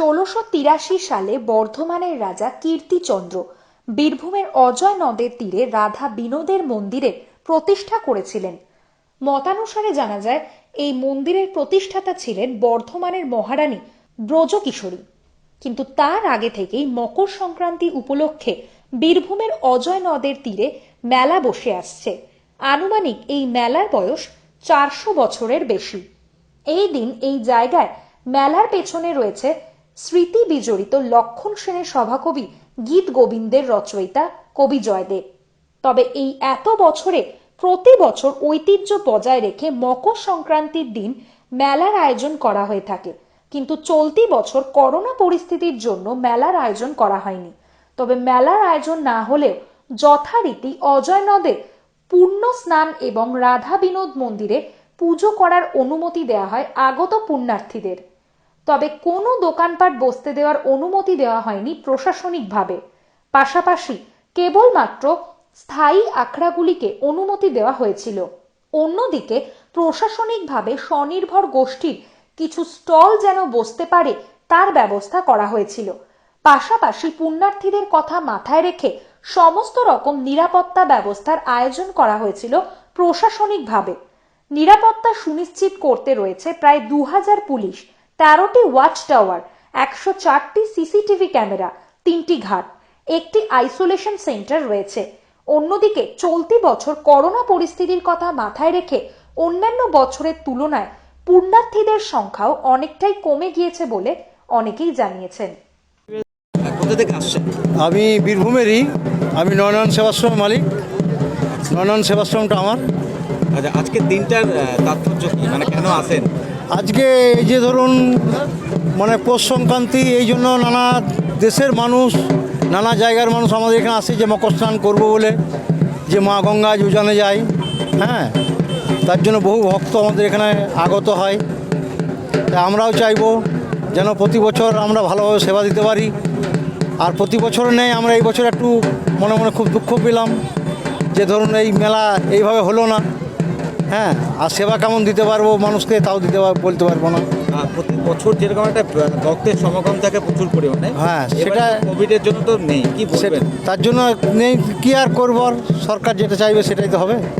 ষোলোশো তিরাশি সালে বর্ধমানের রাজা কীর্তিচন্দ্র বীরভূমের অজয় নদের তীরে রাধা বিনোদের মন্দিরে প্রতিষ্ঠা করেছিলেন। মতানুসারে জানা যায়, এই মন্দিরের প্রতিষ্ঠাতা ছিলেন বর্ধমানের মহারানী ব্রজকিশোরী। কিন্তু তার আগে থেকেই মকর সংক্রান্তি উপলক্ষে বীরভূমের অজয় নদের তীরে মেলা বসে আসছে। আনুমানিক এই মেলার বয়স চারশো বছরের বেশি। এই দিন এই জায়গায় মেলার পেছনে রয়েছে স্মৃতি বিজড়িত লক্ষণ সেনের সভাকবি গীত গোবিন্দের রচয়িতা কবি জয়দেব। তবে এই এত বছরে প্রতি বছর ঐতিহ্য বজায় রেখে মকর সংক্রান্তির দিন মেলার আয়োজন করা হয়ে থাকে। কিন্তু চলতি বছর করোনা পরিস্থিতির জন্য মেলার আয়োজন করা হয়নি। তবে মেলার আয়োজন না হলেও যথারীতি অজয় নদে পূর্ণ স্নান এবং রাধা বিনোদ মন্দিরে পুজো করার অনুমতি দেওয়া হয় আগত পুণ্যার্থীদের। তবে কোনো দোকানপাট বসতে দেওয়ার অনুমতি দেওয়া হয়নি প্রশাসনিকভাবে। পাশাপাশি কেবলমাত্র স্থায়ী আখড়াগুলিকে অনুমতি দেওয়া হয়েছিল। অন্যদিকে প্রশাসনিকভাবে স্বনির্ভর গোষ্ঠীর কিছু স্টল যেন বসতে পারে তার ব্যবস্থা করা হয়েছিল। পাশাপাশি পুণ্যার্থীদের কথা মাথায় রেখে সমস্ত রকম নিরাপত্তা ব্যবস্থার আয়োজন করা হয়েছিল প্রশাসনিকভাবে। নিরাপত্তা সুনিশ্চিত করতে রয়েছে প্রায় দু হাজার পুলিশ। তেরোটি ওয়াচ টাওয়ার একশো চারটি সিসিটিভি ক্যামেরা তিনটি ঘাট একটি আইসোলেশন সেন্টার রয়েছে। অন্যদিকে চলতি বছর করোনা পরিস্থিতির কথা মাথায় রেখে অন্যান্য বছরের তুলনায় পুণ্যার্থীদের সংখ্যাও অনেকটাই কমে গিয়েছে বলে অনেকেই জানিয়েছেন। আমি বীরভূমেরই। আমি নয়নন সেবাশ্রম মালিক। নয়নন সেবাশ্রমটা আমার। আচ্ছা আজকের দিনটার তাৎপর্য কি? মানে কেন আসেন? আজকে এই যে ধরুন মানে পৌষ সংক্রান্তি, এই জন্য নানা দেশের মানুষ, নানা জায়গার মানুষ আমাদের এখানে আসে যে মকর স্নান করব বলে, যে মা গঙ্গা যোজানে যায় হ্যাঁ? তার জন্য বহু ভক্ত আমাদের এখানে আগত হয়। আমরাও চাইব যেন প্রতি বছর আমরা ভালোভাবে সেবা দিতে পারি। আর প্রতি বছর নেই, আমরা এই বছর একটু মনে মনে খুব দুঃখ পেলাম যে ধরুন এই মেলা এইভাবে হলো না। হ্যাঁ আর সেবা কেমন দিতে পারব মানুষকে তাও দিতে বলতে পারব না। প্রতি বছর যেরকম একটা ভক্তের সমাগম থাকে প্রচুর পরিমাণে হ্যাঁ, সেটা- কোভিডের জন্য তো নেই কি বলবেন? তার জন্য নেই কি আর করব আর? সরকার যেটা চাইবে সেটাই তো হবে।